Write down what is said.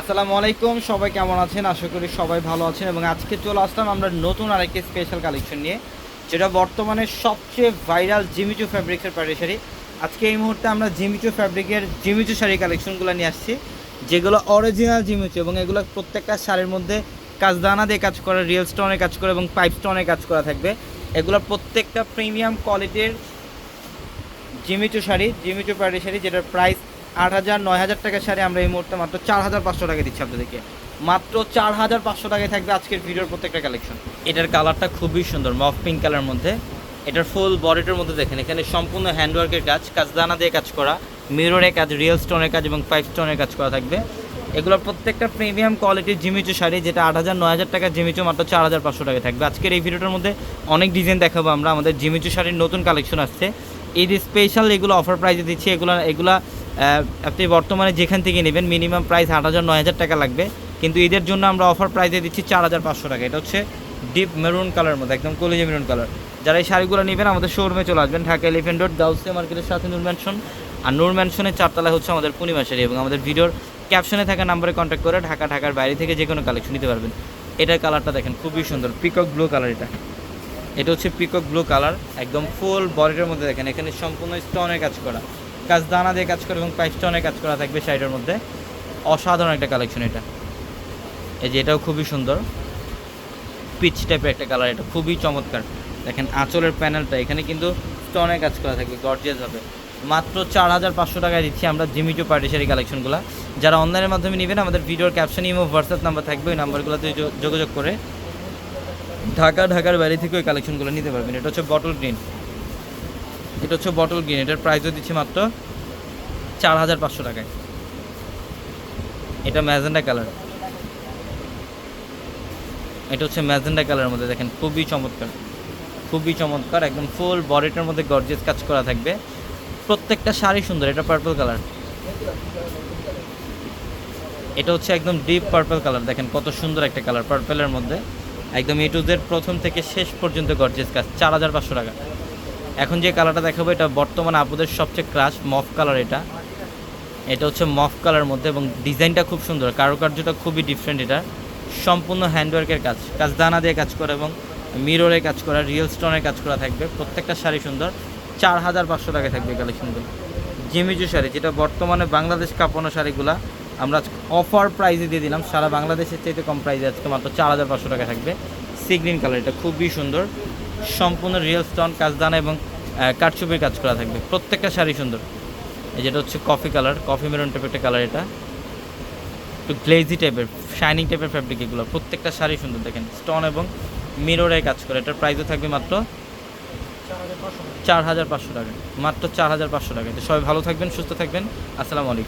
আসসালামু আলাইকুম, সবাই কেমন আছেন? আশা করি সবাই ভালো আছেন এবং আজকে চলে আসলাম আমরা নতুন আরেকটি স্পেশাল কালেকশন নিয়ে, যেটা বর্তমানে সবচেয়ে ভাইরাল জিমিচু ফ্যাব্রিক্সের প্যারি শাড়ি। আজকে এই মুহূর্তে আমরা জিমিচু ফ্যাব্রিকের জিমিচু শাড়ি কালেকশনগুলো নিয়ে আসছি, যেগুলো অরিজিনাল জিমিচু এবং এগুলো প্রত্যেকটা শাড়ির মধ্যে কাজদানা দিয়ে কাজ করা রিয়েল স্টোনের কাজ করা এবং পাইপ স্টোনের কাজ করা থাকবে। এগুলো প্রত্যেকটা প্রিমিয়াম কোয়ালিটির Jimmy Choo sari Jimmy Choo প্যারি sari, যেটার প্রাইস আট হাজার, নয় হাজার টাকার শাড়ি আমরা এই মুহূর্তে মাত্র চার হাজার পাঁচশো টাকা দিচ্ছি আপনাদেরকে। মাত্র চার হাজার পাঁচশো টাকায় থাকবে আজকের ভিডিওর প্রত্যেকটা কালেকশন এটার কালারটা খুবই সুন্দর, মফ পিঙ্ক কালার মধ্যে। এটার ফুল বডিটার মধ্যে দেখেন, এখানে সম্পূর্ণ হ্যান্ডওয়ার্কের কাজ, কাজদানা দিয়ে কাজ করা মিররের কাজ রিয়েল স্টোনের কাজ এবং ফাইভ স্টোনের কাজ করা থাকবে। এগুলো প্রত্যেকটা প্রিমিয়াম কোয়ালিটির জিমিচু শাড়ি, যেটা আট হাজার, নয় হাজার টাকা জিমিচু মাত্র চার হাজার পাঁচশো টাকায় থাকবে। আজকের এই ভিডিওটার মধ্যে অনেক ডিজাইন দেখাবো আমরা, আমাদের জিমিচু শাড়ির নতুন কালেকশন আসছে। ঈদ স্পেশাল এগুলো অফার প্রাইসে দিচ্ছি, এগুলো, এগুলা আপনি বর্তমানে যেখান থেকে নেবেন মিনিমাম প্রাইস আট হাজার, নয় হাজার টাকা লাগবে। কিন্তু ঈদের জন্য আমরা অফার প্রাইসে দিচ্ছি চার হাজার পাঁচশো টাকা। এটা হচ্ছে ডিপ মেরুন কালার মধ্যে, একদম কলেজে মেরুন কালার যারা এই শাড়িগুলো নেবেন, আমাদের শোরুমে চলে আসবেন, ঢাকা এলিফেন্ট রোড গাউসিয়া মার্কেটের সাথে নূর ম্যানশন আর নূর ম্যানশনের চারতলা হচ্ছে আমাদের পূর্ণিমা শাড়ি এবং আমাদের ভিডিওর ক্যাপশনে থাকা নাম্বারে কন্ট্যাক্ট করে ঢাকা, ঢাকার বাইরে থেকে যে কোনো কালেকশন নিতে পারবেন। এটার কালারটা দেখেন, খুবই সুন্দর পিকক ব্লু কালার এটা। এটা হচ্ছে পিকক ব্লু কালার একদম ফুল বডিটার মধ্যে দেখেন, এখানে সম্পূর্ণ স্টোনের কাজ করা। কাজ দানা দিয়ে কাজ করা এবং পাইপ স্টোনের কাজ করা থাকবে সাইডের মধ্যে। অসাধারণ একটা কালেকশন এটা। এই যে এটাও খুবই সুন্দর। পিচ টাইপের একটা কালার, এটা খুবই চমৎকার। দেখেন আঁচলের প্যানেলটা, এখানে কিন্তু স্টোনের কাজ করা থাকবে গর্জিয়াস হবে। মাত্র চার হাজার পাঁচশো টাকায় দিচ্ছি আমরা জিমিটো পার্টিসারি কালেকশনগুলো। যারা অনলাইনের মাধ্যমে নেবেন, আমাদের ভিডিওর ক্যাপশন ইমো হোয়াটসঅ্যাপ নাম্বার থাকবে, ওই নাম্বারগুলোতে যোগাযোগ করে ঢাকা, ঢাকার বাইরে থেকে ওই কালেকশনগুলো নিতে পারবেন। এটা হচ্ছে বটল গ্রিন এটা হচ্ছে বটল গ্রিন এটার প্রাইসও দিচ্ছি মাত্র চার হাজার পাঁচশো টাকায়। এটা ম্যাজেন্ডা কালার এটা হচ্ছে ম্যাজেন্ডা কালারের মধ্যে দেখেন, খুবই চমৎকার। খুবই চমৎকার, একদম ফুল বডিটার মধ্যে গর্জিয়াস কাজ করা থাকবে। প্রত্যেকটা শাড়ি সুন্দর, এটা পার্পল কালার এটা হচ্ছে একদম ডিপ পার্পল কালার দেখেন কত সুন্দর একটা কালার পার্পলের মধ্যে। একদম এ টু জেড প্রথম থেকে শেষ পর্যন্ত গর্জিয়াস কাজ, চার হাজার পাঁচশো টাকা। এখন যে কালারটা দেখাবো, এটা বর্তমানে আপুদের সবচেয়ে ক্রাশ মফ কালার এটা। এটা হচ্ছে মফ কালার মধ্যে এবং ডিজাইনটা খুব সুন্দর, কারুকার্যটা খুবই ডিফারেন্ট এটা। সম্পূর্ণ হ্যান্ডওয়ার্কের কাজ কাজ দানা দিয়ে কাজ করা এবং মিররে কাজ করা রিয়েল স্টোনের কাজ করা থাকবে। প্রত্যেকটা শাড়ি সুন্দর, চার হাজার পাঁচশো টাকা থাকবে কালেকশনগুলো জিমিজু শাড়ি, যেটা বর্তমানে বাংলাদেশ কাঁপানো শাড়িগুলো আমরা অফার প্রাইজে দিয়ে দিলাম। সারা বাংলাদেশের চাইতে কম প্রাইজে আজকে মাত্র চার হাজার পাঁচশো টাকা থাকবে। সি গ্রিন কালার এটা খুবই সুন্দর। সম্পূর্ণ রিয়েল স্টোন কাজদানা এবং আহ, কাজ করা থাকবে। প্রত্যেকটা শাড়ি সুন্দর। এই যেটা হচ্ছে কফি কালার কফি মেরুন টাইপের একটা কালার এটা। একটু গ্লেজি টাইপের শাইনিং টাইপের ফ্যাব্রিক এগুলো। প্রত্যেকটা শাড়ি সুন্দর দেখেন। স্টোন এবং মিররে কাজ করে। এটার প্রাইসও থাকবে মাত্র চার হাজার পাঁচশো টাকা। মাত্র চার হাজার পাঁচশো টাকা। সবাই ভালো থাকবেন সুস্থ থাকবেন। আসসালামু আলাইকুম।